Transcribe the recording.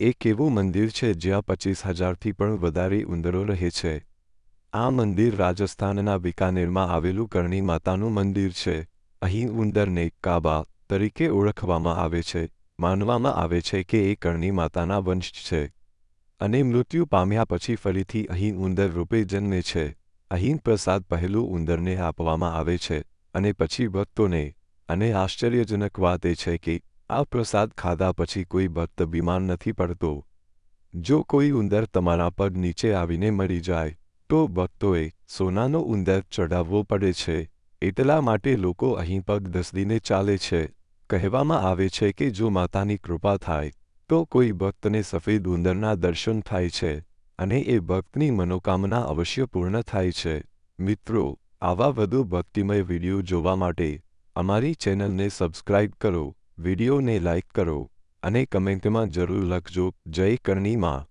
એક એવું મંદિર છે જ્યાં પચીસ હજારથી પણ વધારે ઉંદરો રહે છે. આ મંદિર રાજસ્થાનના બિકાનેરમાં આવેલું કરણી માતાનું મંદિર છે. અહીં ઉંદરને કાબા તરીકે ઓળખવામાં આવે છે. માનવામાં આવે છે કે એ કરણી માતાના વંશ છે. અને મૃત્યુ પામ્યા પછી ફરીથી અહીં ઉંદર રૂપે જન્મે છે. અહીં પ્રસાદ પહેલું ઉંદરને આપવામાં આવે છે અને પછી ભક્તોને. અને આશ્ચર્યજનક વાત એ છે કે આ પ્રસાદ ખાધા પછી કોઈ ભક્ત બીમાર નથી પડતો. જો કોઈ ઉંદર તમારા પગ નીચે આવીને મરી જાય, તો ભક્તોએ સોનાનો ઉંદર ચઢાવવો પડે છે. એટલા માટે લોકો અહીં પગ ધસડીને ચાલે છે. કહેવામાં આવે છે કે જો માતાની કૃપા થાય, તો કોઈ ભક્તને સફેદ ઉંદરના દર્શન થાય છે અને એ ભક્તની મનોકામના અવશ્ય પૂર્ણ થાય છે. મિત્રો, આવા વધુ ભક્તિમય વીડિયો જોવા માટે અમારી ચેનલને સબસ્ક્રાઇબ કરો. વિડીયોને લાઇક કરો અને કમેન્ટમાં જરૂર લખજો. જય કરણીમાં